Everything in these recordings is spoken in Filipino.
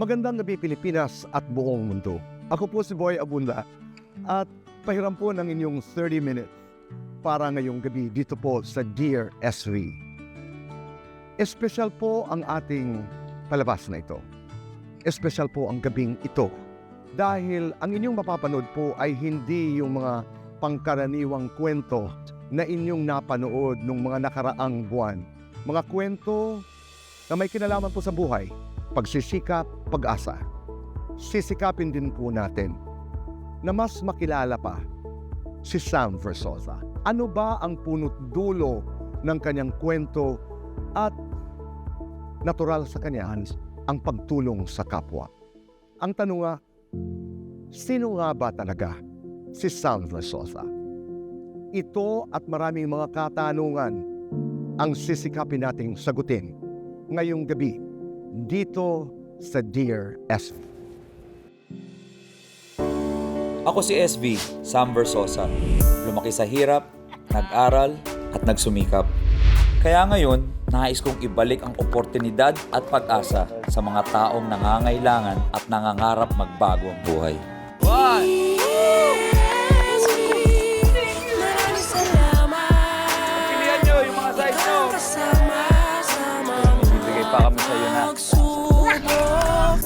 Magandang gabi Pilipinas at buong mundo. Ako po si Boy Abunda at pahiram po ng inyong 30 minutes para ngayong gabi dito po sa Dear SV. Espesyal po ang ating palabas na ito. Espesyal po ang gabing ito dahil ang inyong mapapanood po ay hindi yung mga pangkaraniwang kwento na inyong napanood nung mga nakaraang buwan. Mga kwento na may kinalaman po sa buhay, pagsisikap, pag-asa. Sisikapin din po natin na mas makilala pa si Sam Versosa. Ano ba ang punot dulo ng kanyang kwento at natural sa kanya ang pagtulong sa kapwa? Ang tanong nga, sino nga ba talaga si Sam Versosa? Ito at maraming mga katanungan ang sisikapin nating sagutin ngayong gabi dito sa Dear SV. Ako si SB, Sam Versosa. Lumaki sa hirap, nag-aral, at nagsumikap. Kaya ngayon, nais kong ibalik ang oportunidad at pag-asa sa mga taong nangangailangan at nangangarap magbago ang buhay.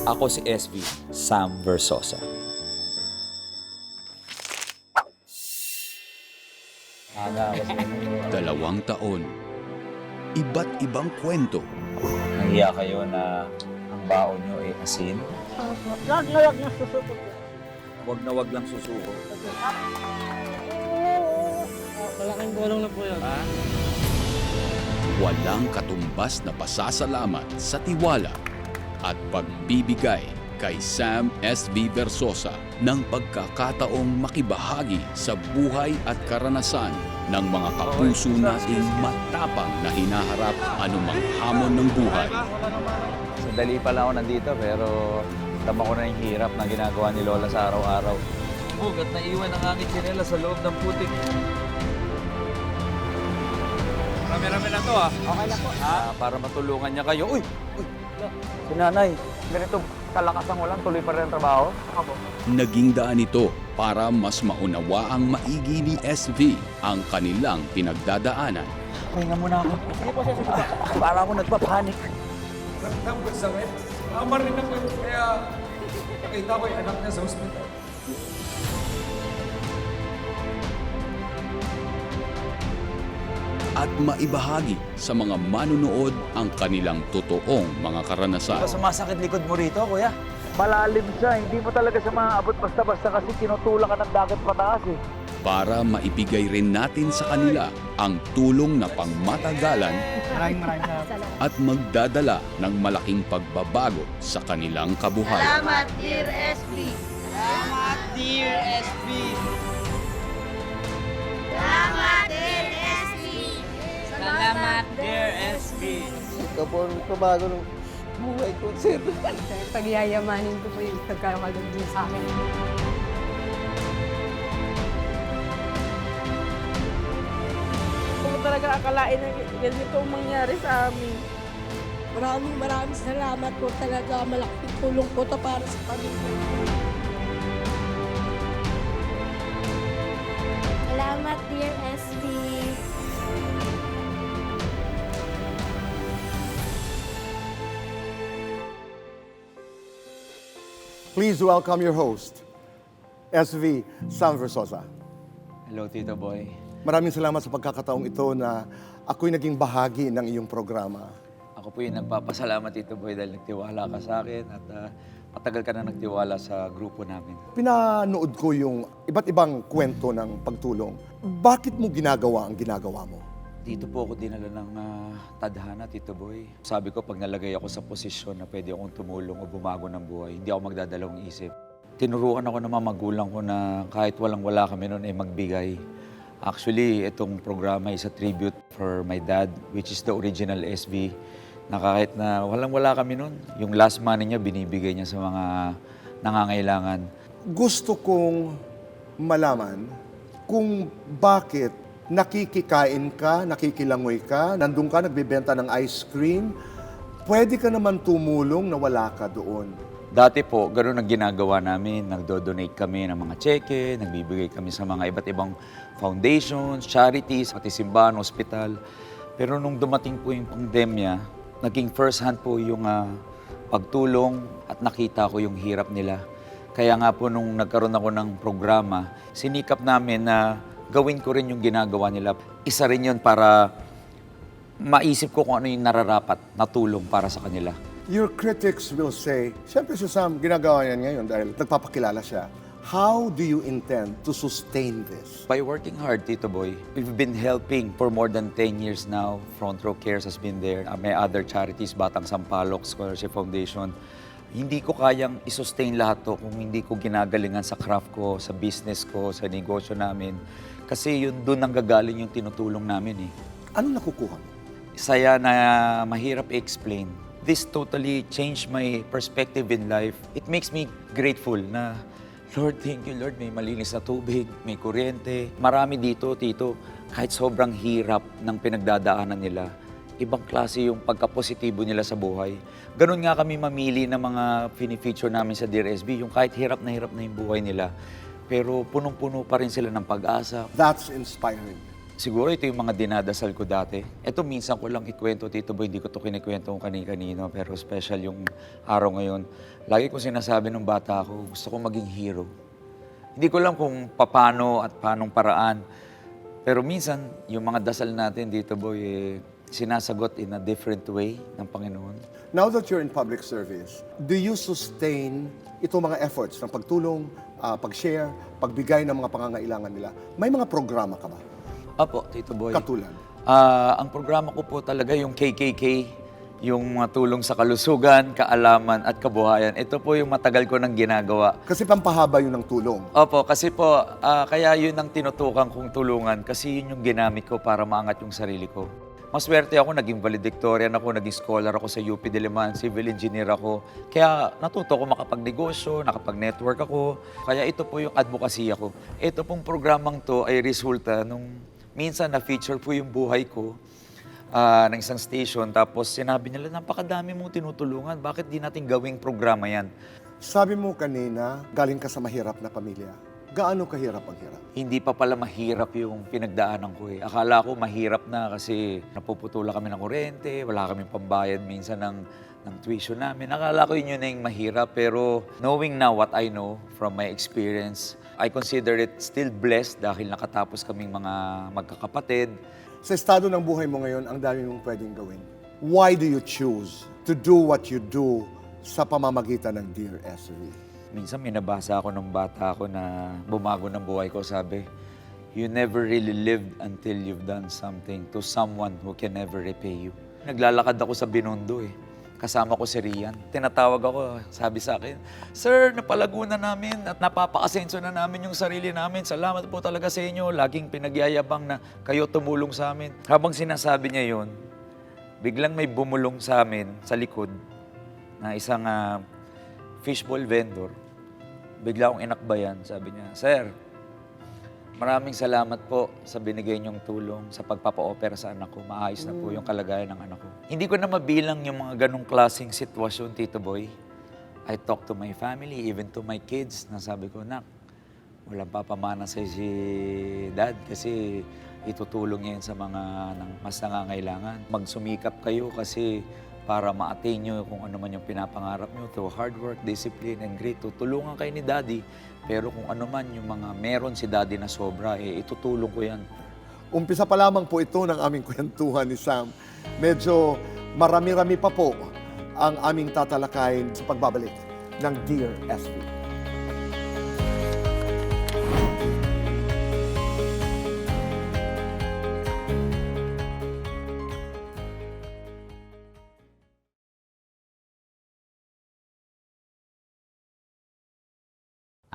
Ako si SB, Sam Versosa. Dalawang taon. Iba't ibang kwento. Nahiya kayo na ang baon nyo ay asin? Wag na wag na susuko. Huwag na wag lang susuko. Malaking gulong na po yun. Walang katumbas na pasasalamat sa tiwala at pagbibigay kay Sam S.V. Versosa ng pagkakataong makibahagi sa buhay at karanasan ng mga kapuso nating matapang na hinaharap anumang hamon ng buhay. Sandali pa lang ako nandito pero tama ko na yung hirap na ginagawa ni Lola sa araw-araw. Huwag at naiwan ang aking tsinela sa loob ng putik. Rami-rami na to ah. Okay na po. Ah, para matulungan niya kayo. Uy! Uy! Si nanay, ganito kalakas ang ulan, tuloy pa rin ang trabaho. Ako. Naging daan ito para mas maunawaang maigi ni SV ang kanilang pinagdadaanan. Pahinga muna ako. Sige po, sige po. Para ako nagpapanik. Tapos sakit. Ama rin ako yun. Kaya nakita ko yung anak niya sa hospital. At maibahagi sa mga manunood ang kanilang totoong mga karanasan. Sumasakit likod mo rito, kuya. Malalim siya, hindi mo talaga siya maaabot basta-basta kasi tinutulak ka ng dagat pataas eh. Para maibigay rin natin sa kanila ang tulong na pangmatagalan at magdadala ng malaking pagbabago sa kanilang kabuhayan. Salamat Dear SB Salamat Dear SB Salamat Dear Salamat Dear SB Ito po ang tumago ng buhay ko, sir. pagyayamanin ko po yung pagkakalog din sa akin. Kung talaga akalain na ganito ang mangyari sa amin. Maraming maraming salamat po talaga. Malaking tulong po to para sa pamilya. Salamat Dear SB Please welcome your host, SV Sam Versosa. Hello, Tito Boy. Maraming salamat sa pagkakataong ito na ako'y naging bahagi ng iyong programa. Ako po yung nagpapasalamat, Tito Boy, dahil nagtiwala ka sa akin at ah, matagal ka na nagtiwala sa grupo namin. Pinanood ko yung iba't ibang kwento ng pagtulong. Bakit mo ginagawa ang ginagawa mo? Dito po ako dinala ng ah, tadhana, Tito Boy. Sabi ko, pag nalagay ako sa posisyon na pwede akong tumulong o bumago ng buhay, hindi ako magdadalawang isip. Tinuruan ako ng mga magulang ko na kahit walang-wala kami noon ay magbigay. Actually, itong programa is a tribute for my dad, which is the original SB, na kahit na walang-wala kami noon, yung last money niya, binibigay niya sa mga nangangailangan. Gusto kong malaman kung bakit nakikikain ka, nakikilangoy ka, nandun ka, nagbebenta ng ice cream, pwede ka naman tumulong na wala ka doon. Dati po, ganoon ang ginagawa namin. Nagdo-donate kami ng mga cheque, nagbibigay kami sa mga iba't ibang foundations, charities, pati simbahan, hospital. Pero nung dumating po yung pandemya, naging first hand po yung ah, pagtulong at nakita ko yung hirap nila. Kaya nga po nung nagkaroon ako ng programa, sinikap namin na gawin ko rin yung ginagawa nila. Isa rin yun para maisip ko kung ano yung nararapat na tulong para sa kanila. Your critics will say, siyempre si Sam, ginagawa yan ngayon dahil nagpapakilala siya. How do you intend to sustain this? By working hard, Tito Boy, we've been helping for more than 10 years now. Front Row Cares has been there. Uh, may other charities, Batang Sampalok, Scholarship Foundation. Hindi ko kayang isustain lahat to kung hindi ko ginagalingan sa craft ko, sa business ko, sa negosyo namin. Kasi yun doon nanggagaling yung tinutulong namin eh. Ano nakukuha mo? saya na mahirap i-explain. This totally changed my perspective in life. It makes me grateful na, Lord, thank you, Lord. May malinis na tubig, may kuryente. Marami dito, Tito, kahit sobrang hirap ng pinagdadaanan nila, ibang klase yung pagkapositibo nila sa buhay. Ganon nga kami mamili ng mga fini-feature namin sa Dear SB, yung kahit hirap na hirap na yung buhay nila. Pero punong-puno pa rin sila ng pag-asa, That's inspiring. Siguro ito yung mga dinadasal ko dati. Ito minsan ko lang ikwento, Tito Boy, hindi ko to kinikwento kung kani-kanino, pero special yung araw ngayon. Lagi ko sinasabi nung bata ako, gusto ko maging hero. Hindi ko alam kung paano at paanong paraan. Pero minsan, yung mga dasal natin, Tito Boy, eh, sinasagot in a different way ng Panginoon. Now that you're in public service, do you sustain itong mga efforts ng pagtulong, ah, pag-share, pagbigay ng mga pangangailangan nila? May mga programa ka ba? Apo, Tito Boy. Katulad? Ah, ang programa ko po talaga yung KKK, yung mga tulong sa kalusugan, kaalaman at kabuhayan. Ito po yung matagal ko nang ginagawa. Kasi pampahaba yun ng tulong. Opo, kasi po, ah, kaya yun ang tinutukan kong tulungan kasi yun yung ginamit ko para maangat yung sarili ko. Maswerte ako, naging valedictorian ako, naging scholar ako sa UP Diliman, civil engineer ako. Kaya natuto ko makapagnegosyo, nakapag-network ako. Kaya ito po yung advocacy ako. Ito pong programang to ay resulta nung minsan na-feature po yung buhay ko ah, ng isang station. Tapos sinabi nila, napakadami mong tinutulungan. Bakit di natin gawing programa yan? Sabi mo kanina, galing ka sa mahirap na pamilya. Gaano kahirap ang hirap? Hindi pa pala mahirap yung pinagdaanan ko eh. Akala ko mahirap na kasi napuputula kami ng kurente, wala kaming pambayad minsan ng, ng tuition namin. Akala ko yun yun na yung mahirap pero knowing now what I know from my experience, I consider it still blessed dahil nakatapos kaming mga magkakapatid. Sa estado ng buhay mo ngayon, ang dami mong pwedeng gawin. Why do you choose to do what you do sa pamamagitan ng Dear SRE? Minsan may nabasa ako ng bata ako na bumago ng buhay ko. Sabi, you never really lived until you've done something to someone who can never repay you. Naglalakad ako sa Binondo eh. Kasama ko si Rian. Tinatawag ako, sabi sa akin, Sir, napalago na namin at napapakasenso na namin yung sarili namin. Salamat po talaga sa inyo. Laging pinagyayabang na kayo tumulong sa amin. Habang sinasabi niya yon, biglang may bumulong sa amin sa likod na isang ah, fishball vendor. Bigla akong inakbayan. Sabi niya, Sir, maraming salamat po sa binigay niyong tulong sa pagpapa-opera sa anak ko. Maayos na po yung kalagayan ng anak ko. Hindi ko na mabilang yung mga ganong klaseng sitwasyon, Tito Boy. I talk to my family, even to my kids, na sabi ko, Nak, walang papamana sa si dad kasi itutulong yan sa mga nang- mas nangangailangan. Magsumikap kayo kasi para ma-attain nyo kung ano man yung pinapangarap nyo through hard work, discipline, and grit. Tutulungan kayo ni Daddy, pero kung ano man yung mga meron si Daddy na sobra, eh, itutulong ko yan. Umpisa pa lamang po ito ng aming kwentuhan ni Sam. Medyo marami-rami pa po ang aming tatalakayin sa pagbabalik ng Dear SB.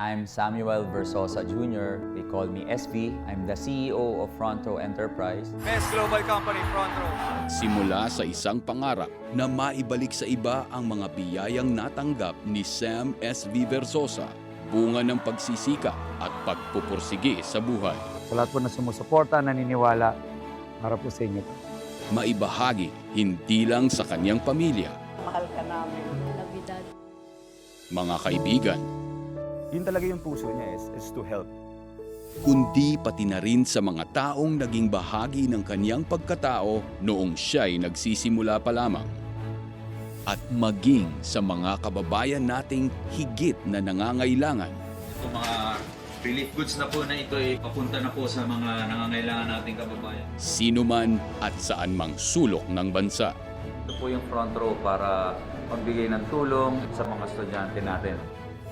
I'm Samuel Versosa Jr. They call me SV. I'm the CEO of Front Row Enterprise. Best global company, Front Row. Simula sa isang pangarap na maibalik sa iba ang mga biyayang natanggap ni Sam S.V. Versosa, bunga ng pagsisikap at pagpupursige sa buhay. Sa lahat po na sumusuporta, naniniwala, para po sa inyo. Maibahagi hindi lang sa kanyang pamilya, Mahal ka namin. Love you, Dad. mga kaibigan, Yun talaga yung puso niya is, is to help. kundi pati na rin sa mga taong naging bahagi ng kanyang pagkatao noong siya'y nagsisimula pa lamang. At maging sa mga kababayan nating higit na nangangailangan Itong mga relief goods na po na ito ay papunta na po sa mga nangangailangan nating kababayan. sino man at saan mang sulok ng bansa. Ito po yung front row para magbigay ng tulong sa mga estudyante natin.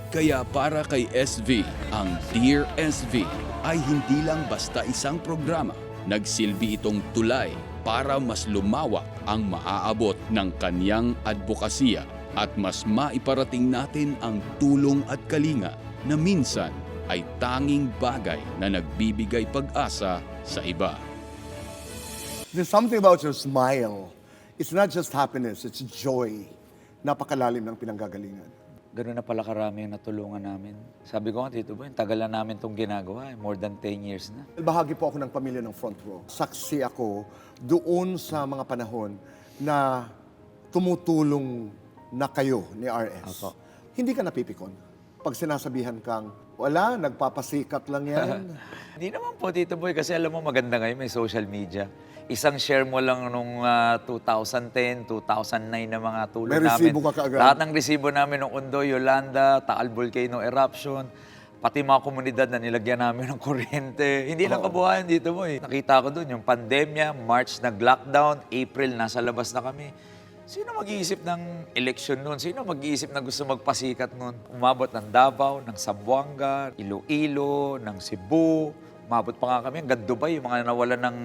Kaya para kay SV, ang Dear SV ay hindi lang basta isang programa. Nagsilbi itong tulay para mas lumawak ang maaabot ng kanyang advokasya at mas maiparating natin ang tulong at kalinga na minsan ay tanging bagay na nagbibigay pag-asa sa iba. There's something about your smile. It's not just happiness, it's joy. Napakalalim ng pinanggagalingan. Ganun na pala karami yung natulungan namin. Sabi ko nga, Tito Boy, tagal na namin itong ginagawa. eh. More than 10 years na. Bahagi po ako ng pamilya ng front row. Saksi ako doon sa mga panahon na tumutulong na kayo ni RS. Apo. Hindi ka napipikon. Pag sinasabihan kang, wala, nagpapasikat lang yan. Hindi naman po, Tito Boy, kasi alam mo maganda ngayon may social media. Isang share mo lang nung ah, 2010, 2009 na mga tulong May namin. resibo ka kaagad. Lahat ng resibo namin ng Undo, Yolanda, Taal Volcano Eruption, pati mga komunidad na nilagyan namin ng kuryente. Hindi lang kabuhayan dito mo eh. Nakita ko doon yung pandemya, March nag-lockdown, April nasa labas na kami. Sino mag-iisip ng election noon? Sino mag-iisip na gusto magpasikat noon? Umabot ng Davao, ng Zamboanga, Iloilo, ng Cebu. Umabot pa nga kami hanggang Dubai, yung mga nawalan ng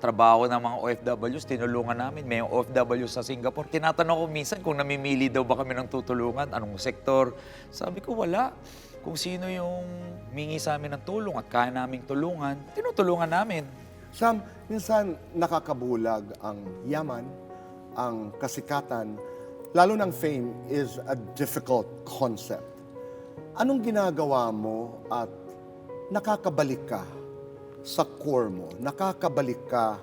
trabaho ng mga OFWs, tinulungan namin. May OFW sa Singapore. Tinatanong ko minsan kung namimili daw ba kami ng tutulungan, anong sektor. Sabi ko, wala. Kung sino yung mingi sa amin ng tulong at kaya naming tulungan, tinutulungan namin. Sam, minsan nakakabulag ang yaman, ang kasikatan, lalo ng fame is a difficult concept. Anong ginagawa mo at nakakabalik ka sa core mo? Nakakabalik ka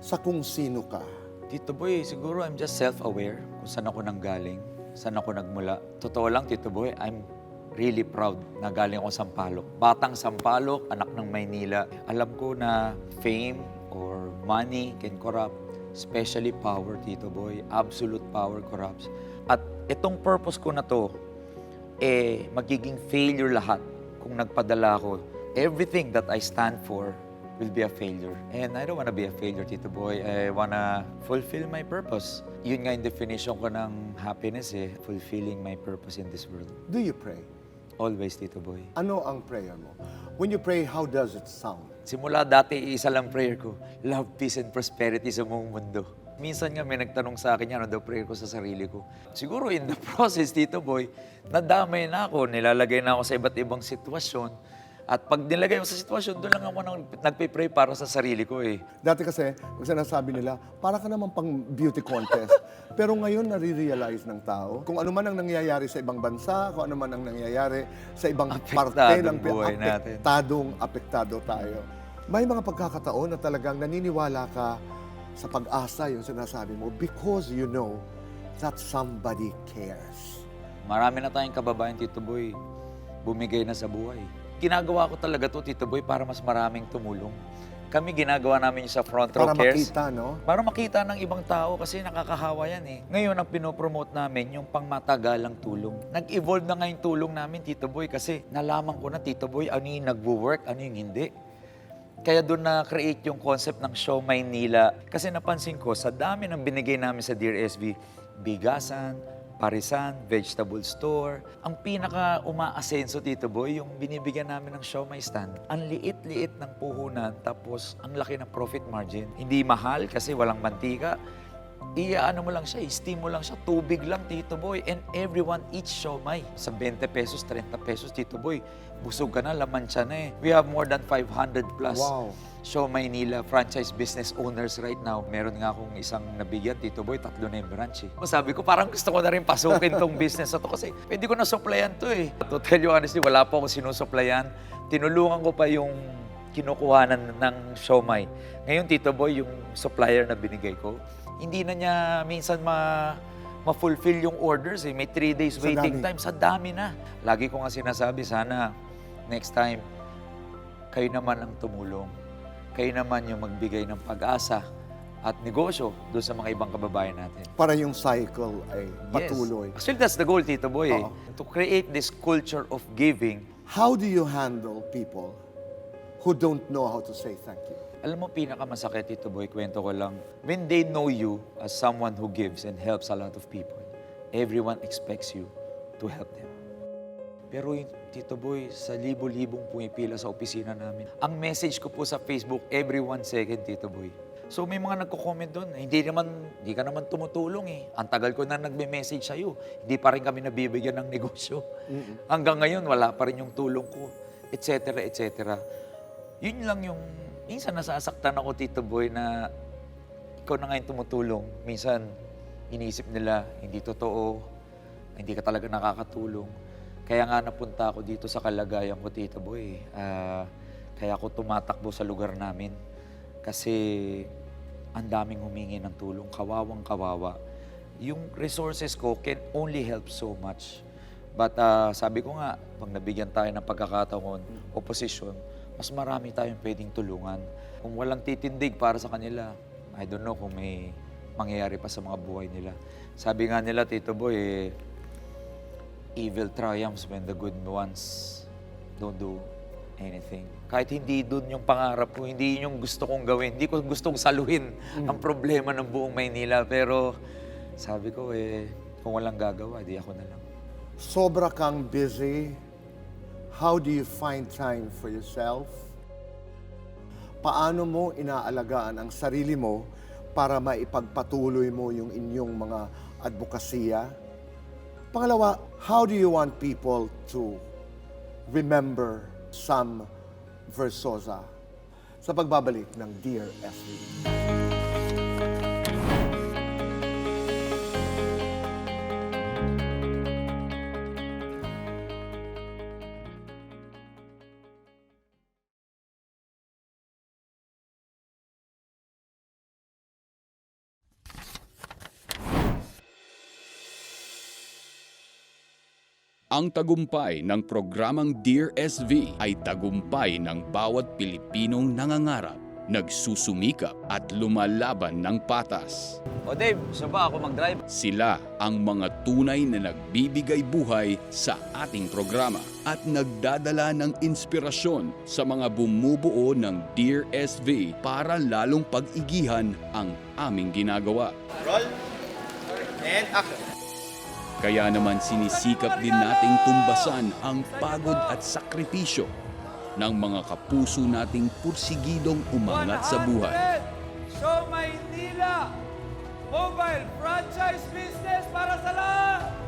sa kung sino ka? Tito Boy, siguro I'm just self-aware kung saan ako nanggaling, saan ako nagmula. Totoo lang, Tito Boy, I'm really proud na galing ako Sampaloc. Batang Sampaloc, anak ng Maynila. Alam ko na fame or money can corrupt, especially power, Tito Boy. Absolute power corrupts. At itong purpose ko na to, eh, magiging failure lahat kung nagpadala ako. Everything that I stand for will be a failure. And I don't wanna be a failure, Tito Boy. I wanna fulfill my purpose. Yun nga yung definition ko ng happiness eh, fulfilling my purpose in this world. Do you pray? Always, Tito Boy. Ano ang prayer mo? When you pray, how does it sound? Simula dati, isa lang prayer ko, love, peace, and prosperity sa buong mundo. Minsan nga may nagtanong sa akin ano daw prayer ko sa sarili ko. Siguro in the process, Tito Boy, nadamay na ako, nilalagay na ako sa iba't ibang sitwasyon. At pag nilagay mo sa sitwasyon, doon lang ako nang nagpe-pray para sa sarili ko eh. Dati kasi, kung sinasabi nila, para ka naman pang beauty contest. Pero ngayon, nare-realize ng tao kung ano man ang nangyayari sa ibang bansa, kung ano man ang nangyayari sa ibang parte Apektadong ng buhay natin. apektadong, apektado tayo. May mga pagkakataon na talagang naniniwala ka sa pag-asa yung sinasabi mo because you know that somebody cares. Marami na tayong kababayan, Tito Boy, bumigay na sa buhay. Ginagawa ko talaga to, Tito Boy, para mas maraming tumulong. Kami ginagawa namin sa Front Row Para Cares. makita, no? Para makita ng ibang tao kasi nakakahawa yan eh. Ngayon, ang pinopromote namin yung pangmatagalang tulong. Nag-evolve na nga yung tulong namin, Tito Boy, kasi nalaman ko na, Tito Boy, ano yung nagwo-work, ano yung hindi. Kaya doon na-create yung concept ng Show Maynila. Kasi napansin ko, sa dami ng binigay namin sa Dear SB, bigasan, parisan, vegetable store. Ang pinaka umaasenso dito, boy, yung binibigyan namin ng Show My Stand. Ang liit-liit ng puhunan, tapos ang laki ng profit margin. Hindi mahal kasi walang mantika. Iyaano mo lang siya, steam mo lang siya, tubig lang, Tito Boy. And everyone eats siomay. Sa 20 pesos, 30 pesos, Tito Boy. Busog ka na, laman siya na eh. We have more than 500 plus Wow. Show Maynila franchise business owners right now. Meron nga akong isang nabigyan, Tito Boy, tatlo na yung branch eh. Sabi ko, parang gusto ko na rin pasukin tong business na to kasi pwede ko na supplyan to eh. To tell you honestly, wala po akong sinusuplayan. Tinulungan ko pa yung kinukuhanan ng siomay. Ngayon, Tito Boy, yung supplier na binigay ko, hindi na niya minsan ma ma-fulfill yung orders eh. May three days Sa waiting dami. time. Sa dami na. Lagi ko nga sinasabi, sana next time, kayo naman ang tumulong. Kayo naman yung magbigay ng pag-asa at negosyo doon sa mga ibang kababayan natin. Para yung cycle ay patuloy. Yes. Actually, that's the goal, Tito Boy. eh. Oo. To create this culture of giving. How do you handle people who don't know how to say thank you? Alam mo, pinakamasakit, Tito Boy, kwento ko lang. When they know you as someone who gives and helps a lot of people, everyone expects you to help them. Pero yung Tito Boy, sa libo-libong pumipila sa opisina namin, ang message ko po sa Facebook, every one second, Tito Boy. So may mga nagko-comment doon, hindi naman, hindi ka naman tumutulong eh. Ang tagal ko na nagme-message sa'yo, hindi pa rin kami nabibigyan ng negosyo. Hanggang ngayon, wala pa rin yung tulong ko, etc. etc. Yun lang yung, minsan nasasaktan ako, Tito Boy, na ikaw na ngayon tumutulong. Minsan, iniisip nila, hindi totoo, hindi ka talaga nakakatulong. Kaya nga napunta ako dito sa kalagayan ko, Tito Boy. Ah, kaya ako tumatakbo sa lugar namin. Kasi ang daming humingi ng tulong, kawawang kawawa. Yung resources ko can only help so much. But ah, sabi ko nga, pag nabigyan tayo ng pagkakataon, opposition, mas marami tayong pwedeng tulungan. Kung walang titindig para sa kanila, I don't know kung may mangyayari pa sa mga buhay nila. Sabi nga nila, Tito Boy, eh, evil triumphs when the good ones don't do anything. Kahit hindi dun yung pangarap ko, hindi yun yung gusto kong gawin. Hindi ko gustong saluhin ang problema ng buong Maynila. Pero sabi ko, eh, kung walang gagawa, di ako na lang. Sobra kang busy. How do you find time for yourself? Paano mo inaalagaan ang sarili mo para maipagpatuloy mo yung inyong mga advokasya? Pangalawa, how do you want people to remember Sam Versosa sa pagbabalik ng Dear SB? Ang tagumpay ng programang Dear SV ay tagumpay ng bawat Pilipinong nangangarap, nagsusumikap at lumalaban ng patas. O Dave, gusto ba ako mag-drive? Sila ang mga tunay na nagbibigay buhay sa ating programa at nagdadala ng inspirasyon sa mga bumubuo ng Dear SV para lalong pag-igihan ang aming ginagawa. Kaya naman sinisikap din nating tumbasan ang pagod at sakripisyo ng mga kapuso nating pursigidong umangat sa buhay. So Maynila, mobile franchise business para sa lahat!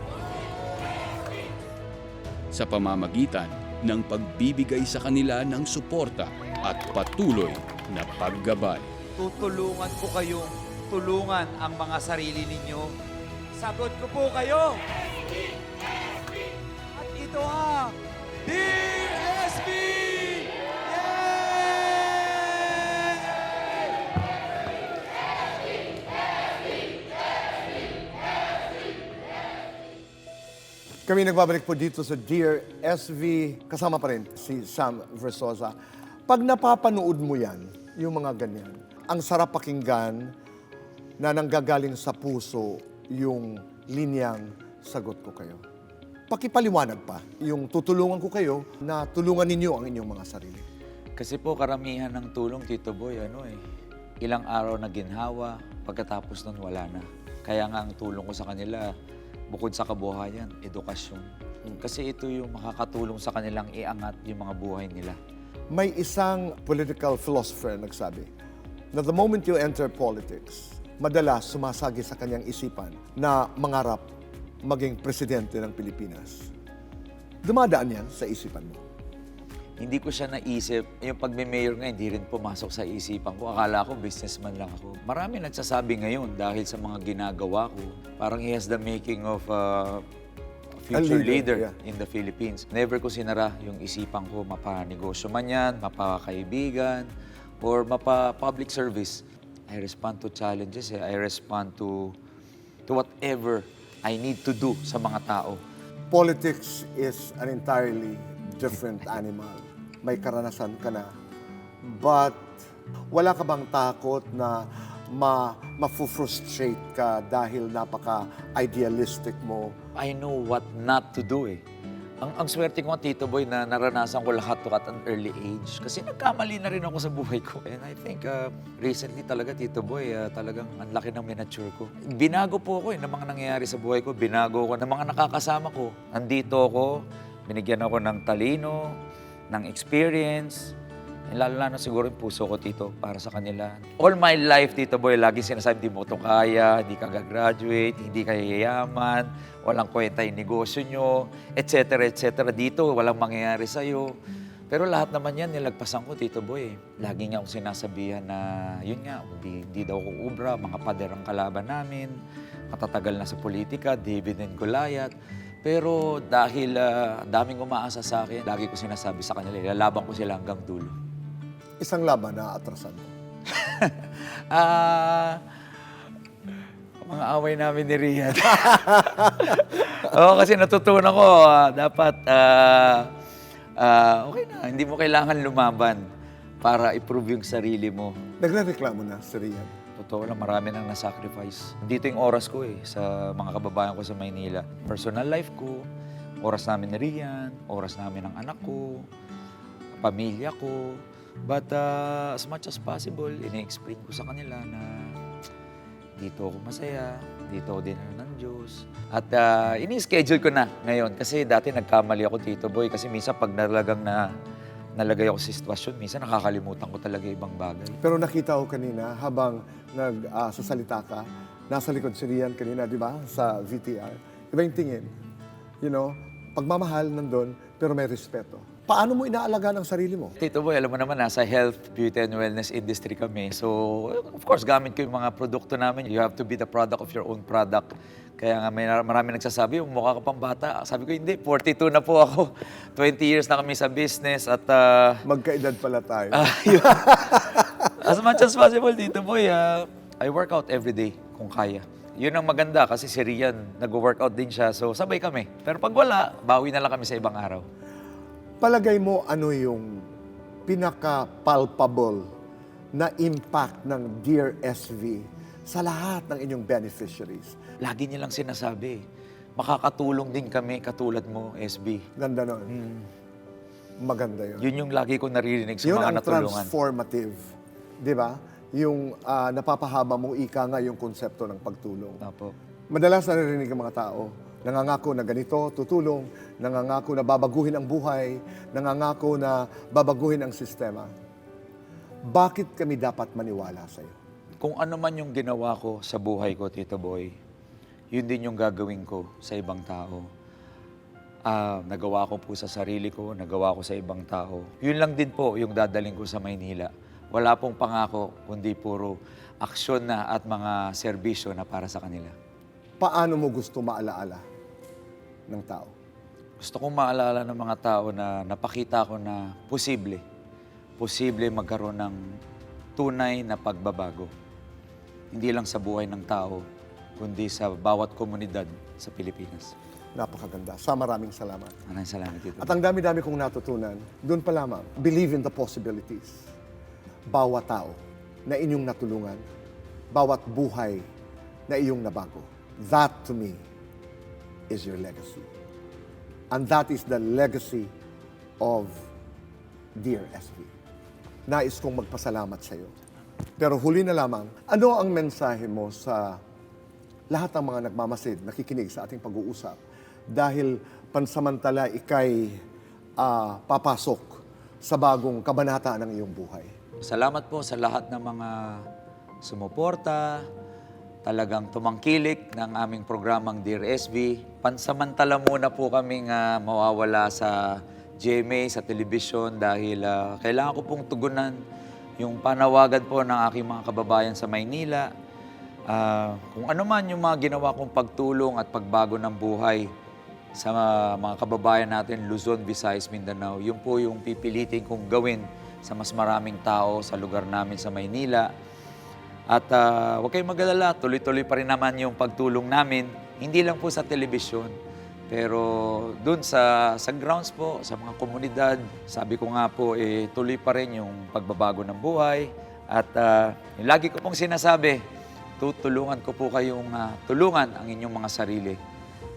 sa pamamagitan ng pagbibigay sa kanila ng suporta at patuloy na paggabay. Tutulungan ko kayong tulungan ang mga sarili ninyo. Sagot ko po kayo! At ito ang DSB! Kami nagbabalik po dito sa Dear SV. Kasama pa rin si Sam Versosa. Pag napapanood mo yan, yung mga ganyan, ang sarap pakinggan na nanggagaling sa puso yung linyang sagot ko kayo. Pakipaliwanag pa yung tutulungan ko kayo na tulungan ninyo ang inyong mga sarili. Kasi po karamihan ng tulong, Tito Boy, ano eh, ilang araw na ginhawa, pagkatapos nun wala na. Kaya nga ang tulong ko sa kanila, bukod sa kabuhayan, edukasyon. Kasi ito yung makakatulong sa kanilang iangat yung mga buhay nila. May isang political philosopher nagsabi na the moment you enter politics, madalas sumasagi sa kanyang isipan na mangarap maging presidente ng Pilipinas. Dumadaan yan sa isipan mo. Hindi ko siya naisip. Yung pagme-mayor nga, hindi rin pumasok sa isipan ko. Akala ko businessman lang ako. Marami nagsasabi ngayon dahil sa mga ginagawa ko. Parang he has the making of a future leader, leader, yeah. in the Philippines. Never ko sinara yung isipan ko, mapanegosyo man yan, mapakaibigan, or mapa-public service. I respond to challenges, eh. I respond to, to whatever I need to do sa mga tao. Politics is an entirely different animal. May karanasan ka na. But wala ka bang takot na ma frustrate ka dahil napaka-idealistic mo? I know what not to do eh. Ang, ang swerte ko, Tito Boy, na naranasan ko lahat to at an early age. Kasi nagkamali na rin ako sa buhay ko. And I think uh, recently talaga, Tito Boy, uh, talagang ang laki ng minature ko. Binago po ako eh, ng mga nangyayari sa buhay ko. Binago ko ng mga nakakasama ko. Nandito ako, binigyan ako ng talino, ng experience, lalo na siguro yung puso ko, Tito, para sa kanila. All my life, Tito Boy, lagi sinasabi, di mo ito kaya, di ka gagraduate, hindi ka yayaman, walang kwenta yung negosyo nyo, etc. etc. Dito, walang mangyayari sa'yo. Pero lahat naman yan, nilagpasan ko, Tito Boy. Lagi nga akong sinasabihan na, yun nga, di, di daw ako ubra, mga pader ang kalaban namin, katatagal na sa politika, David and Goliath. Pero dahil ah, daming umaasa sa akin, lagi ko sinasabi sa kanila, ilalaban ko sila hanggang dulo. Isang laban na atrasan mo. Ah, mga away namin ni Rian. Oo, kasi natutunan ko, ah, dapat, ah, ah, okay na, hindi mo kailangan lumaban para i-prove yung sarili mo. Nagre-reklamo na si Rian. Totoo lang, marami nang na-sacrifice. Dito yung oras ko eh, sa mga kababayan ko sa Maynila. Personal life ko, oras namin ni Rian, oras namin ng anak ko, pamilya ko. But uh, as much as possible, ini-explain ko sa kanila na dito ako masaya, dito ako dinala ng Diyos. At uh, ini-schedule ko na ngayon kasi dati nagkamali ako, Tito Boy, kasi minsan pag nalagang na nalagay ako sa sitwasyon, minsan nakakalimutan ko talaga ibang bagay. Pero nakita ko kanina habang nagsasalita ka, nasa likod si Rian kanina, di ba? Sa VTR. Iba yung tingin. You know, pagmamahal nandun, pero may respeto. Paano mo inaalagaan ang sarili mo? Tito Boy, alam mo naman, nasa health, beauty, and wellness industry kami. So, of course, gamit ko yung mga produkto namin. You have to be the product of your own product. Kaya nga may marami nagsasabi, yung mukha ka pang bata. Sabi ko, hindi, 42 na po ako. 20 years na kami sa business at uh, Magkaedad pala tayo. Ah, yun. as much as possible, Tito Boy, ah, I work out every day kung kaya. Yun ang maganda kasi si Rian, nag-workout din siya. So, sabay kami. Pero pag wala, bawi na lang kami sa ibang araw. Palagay mo ano yung pinaka-palpable na impact ng Dear SV sa lahat ng inyong beneficiaries? Lagi nilang sinasabi, makakatulong din kami katulad mo, SB. Ganda nun. Hmm. Maganda yun. Yun yung lagi ko naririnig sa Yun mga ang natulungan. transformative. Di ba? Yung ah, napapahaba mong ika nga yung konsepto ng pagtulong. Opo. Madalas naririnig ng mga tao, nangangako na ganito, tutulong, nangangako na babaguhin ang buhay, nangangako na babaguhin ang sistema. Bakit kami dapat maniwala sa iyo? Kung ano man yung ginawa ko sa buhay ko, Tito Boy, yun din yung gagawin ko sa ibang tao. Ah, nagawa ko po sa sarili ko, nagawa ko sa ibang tao. Yun lang din po yung dadaling ko sa Maynila. Wala pong pangako, kundi puro aksyon na at mga serbisyo na para sa kanila. Paano mo gusto maalaala ng tao? Gusto kong maalala ng mga tao na napakita ko na posible. Posible magkaroon ng tunay na pagbabago. Hindi lang sa buhay ng tao, kundi sa bawat komunidad sa Pilipinas. Napakaganda. Sa maraming salamat. Maraming salamat dito. At ang dami-dami kong natutunan, doon pa lamang, believe in the possibilities. Bawat tao na inyong natulungan, bawat buhay na iyong nabago. That to me is your legacy. And that is the legacy of Dear SV. Nais kong magpasalamat sa iyo. Pero huli na lamang, ano ang mensahe mo sa lahat ng mga nagmamasid, nakikinig sa ating pag-uusap dahil pansamantala ikay ah, papasok sa bagong kabanata ng iyong buhay. Salamat po sa lahat ng mga sumuporta, talagang tumangkilik ng aming programang Dear SB. Pansamantala muna po kaming ah, mawawala sa GMA, sa television dahil ah, kailangan ko pong tugunan yung panawagan po ng aking mga kababayan sa Maynila. Ah, kung ano man yung mga ginawa kong pagtulong at pagbago ng buhay sa mga kababayan natin, Luzon, Visayas, Mindanao, yun po yung pipilitin kong gawin sa mas maraming tao sa lugar namin sa Maynila. At ah, huwag kayong mag-alala, tuloy-tuloy pa rin naman yung pagtulong namin Hindi lang po sa telebisyon, pero dun sa, sa grounds po, sa mga komunidad, sabi ko nga po, eh, tuloy pa rin yung pagbabago ng buhay. At ah, yung lagi ko pong sinasabi, tutulungan ko po kayong ah, tulungan ang inyong mga sarili.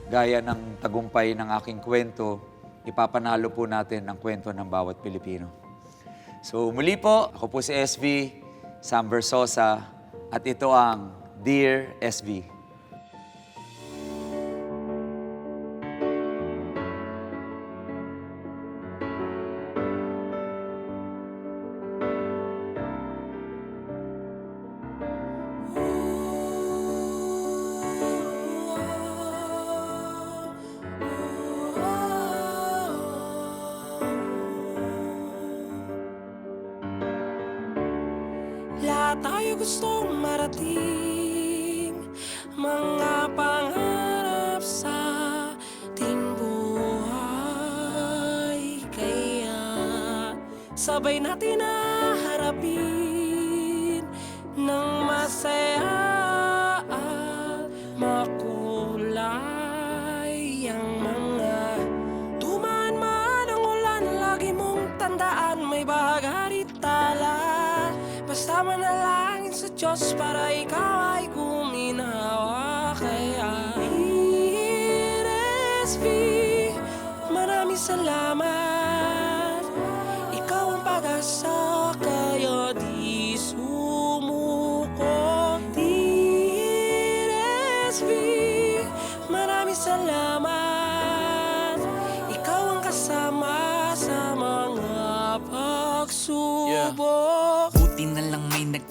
Gaya ng tagumpay ng aking kwento, ipapanalo po natin ang kwento ng bawat Pilipino. So muli po, ako po si SV, Sam Versosa, at ito ang Dear SV. Masaya at makulay Ang mga Dumaan man ang ulan, lagi mong tandaan may bahagari tala. Basta manalangin sa Diyos para ikaw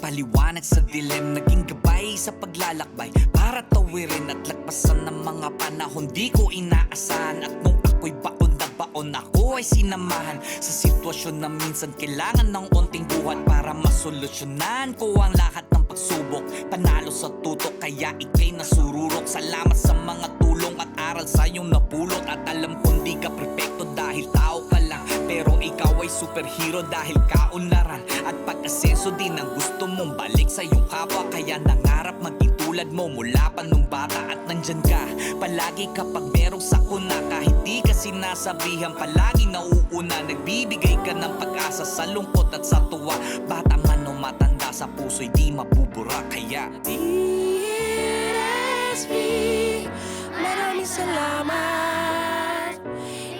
may nagpaliwanag sa dilim. Naging gabay sa paglalakbay Para tawirin at lagpasan ng mga panahon. Di ko inaasahan At nung ako'y baon na baon Ako ay sinamahan Sa sitwasyon na minsan kailangan ng onting buhat Para masolusyonan ko ang lahat ng pagsubok. Panalo sa tutok kaya ikay nasururok. Salamat sa mga tulong at aral sa iyong napulot. At alam kong di ka perfecto dahil tao ka Pero ikaw ay superhero dahil kaunlaran At pag-asenso din ang gusto mong balik sa iyong kapwa. Kaya nangarap maging tulad mo mula pa nung bata At nandyan ka. Palagi kapag merong sakuna Kahit di ka sinasabihan palagi nauuna. Nagbibigay ka ng pag-asa sa lungkot at sa tuwa. Bata man o matanda sa puso'y di mabubura. Kaya DSP Maraming salamat.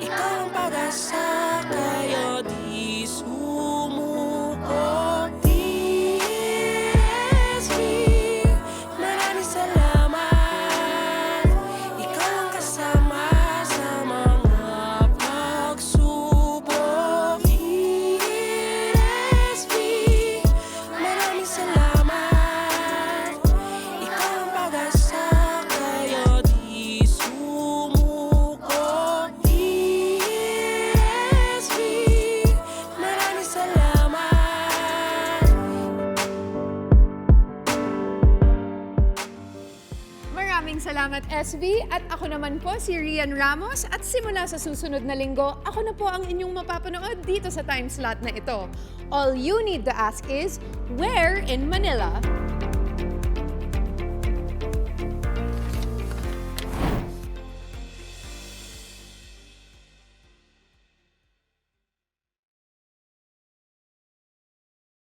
Ikaw ang pag-asa po si Rian Ramos at simula sa susunod na linggo, ako na po ang inyong mapapanood dito sa time slot na ito. All you need to ask is, where in Manila